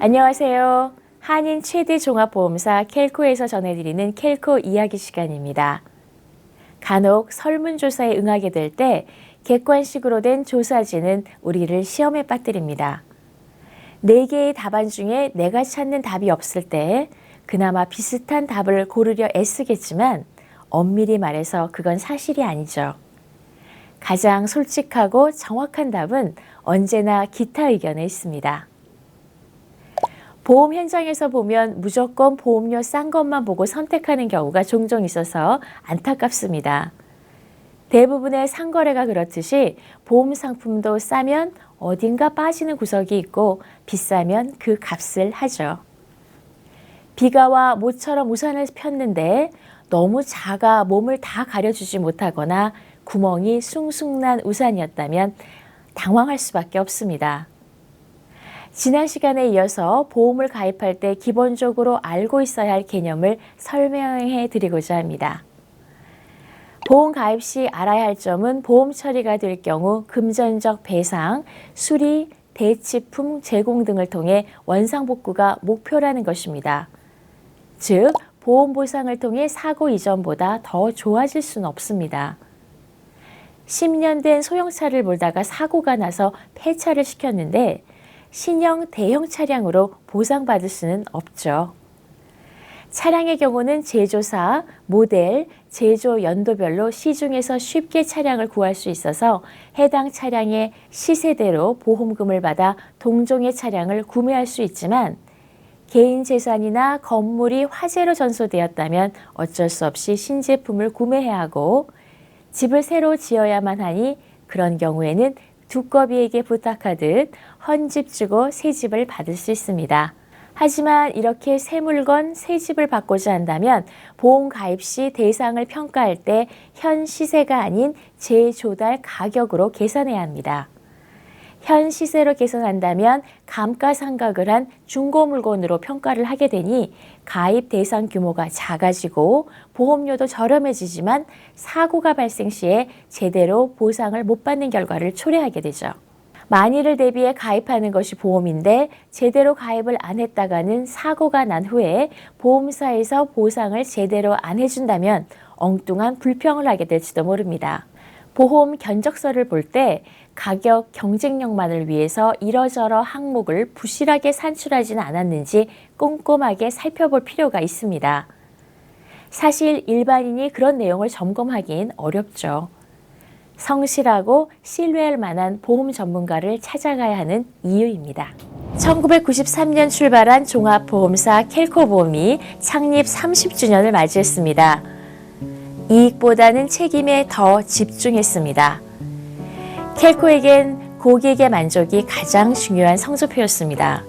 안녕하세요. 한인 최대 종합보험사 켈코에서 전해드리는 켈코 이야기 시간입니다. 간혹 설문조사에 응하게 될 때 객관식으로 된 조사지는 우리를 시험에 빠뜨립니다. 네 개의 답안 중에 내가 찾는 답이 없을 때 그나마 비슷한 답을 고르려 애쓰겠지만 엄밀히 말해서 그건 사실이 아니죠. 가장 솔직하고 정확한 답은 언제나 기타 의견에 있습니다. 보험 현장에서 보면 무조건 보험료 싼 것만 보고 선택하는 경우가 종종 있어서 안타깝습니다. 대부분의 상거래가 그렇듯이 보험 상품도 싸면 어딘가 빠지는 구석이 있고 비싸면 그 값을 하죠. 비가 와 모처럼 우산을 폈는데 너무 작아 몸을 다 가려주지 못하거나 구멍이 숭숭 난 우산이었다면 당황할 수밖에 없습니다. 지난 시간에 이어서 보험을 가입할 때 기본적으로 알고 있어야 할 개념을 설명해 드리고자 합니다. 보험 가입 시 알아야 할 점은 보험 처리가 될 경우 금전적 배상, 수리, 대치품 제공 등을 통해 원상복구가 목표라는 것입니다. 즉, 보험 보상을 통해 사고 이전보다 더 좋아질 수는 없습니다. 10년 된 소형차를 몰다가 사고가 나서 폐차를 시켰는데 신형 대형 차량으로 보상받을 수는 없죠. 차량의 경우는 제조사, 모델, 제조 연도별로 시중에서 쉽게 차량을 구할 수 있어서 해당 차량의 시세대로 보험금을 받아 동종의 차량을 구매할 수 있지만 개인 재산이나 건물이 화재로 전소되었다면 어쩔 수 없이 신제품을 구매해야 하고 집을 새로 지어야만 하니 그런 경우에는 두꺼비에게 부탁하듯 헌집 주고 새 집을 받을 수 있습니다. 하지만 이렇게 새 물건, 새 집을 받고자 한다면 보험 가입 시 대상을 평가할 때 현 시세가 아닌 재조달 가격으로 계산해야 합니다. 현 시세로 계산한다면 감가상각을 한 중고 물건으로 평가를 하게 되니 가입 대상 규모가 작아지고 보험료도 저렴해지지만 사고가 발생 시에 제대로 보상을 못 받는 결과를 초래하게 되죠. 만일을 대비해 가입하는 것이 보험인데 제대로 가입을 안 했다가는 사고가 난 후에 보험사에서 보상을 제대로 안 해준다면 엉뚱한 불평을 하게 될지도 모릅니다. 보험 견적서를 볼 때 가격 경쟁력만을 위해서 이러저러 항목을 부실하게 산출하지는 않았는지 꼼꼼하게 살펴볼 필요가 있습니다. 사실 일반인이 그런 내용을 점검하긴 어렵죠. 성실하고 신뢰할 만한 보험 전문가를 찾아가야 하는 이유입니다. 1993년 출발한 종합보험사 켈코보험이 창립 30주년을 맞이했습니다. 이익보다는 책임에 더 집중했습니다. 켈코에겐 고객의 만족이 가장 중요한 성적표였습니다.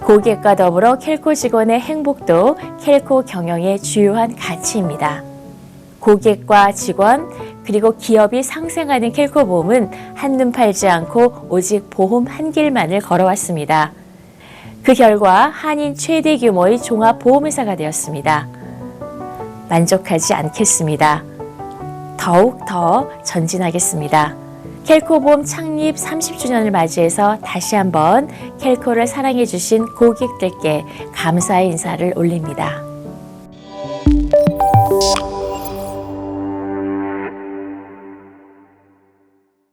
고객과 더불어 켈코 직원의 행복도 켈코 경영의 주요한 가치입니다. 고객과 직원, 그리고 기업이 상생하는 켈코 보험은 한눈 팔지 않고 오직 보험 한 길만을 걸어왔습니다. 그 결과 한인 최대 규모의 종합 보험회사가 되었습니다. 만족하지 않겠습니다. 더욱 더 전진하겠습니다. 켈코 보험 창립 30주년을 맞이해서 다시 한번 켈코를 사랑해주신 고객들께 감사의 인사를 올립니다.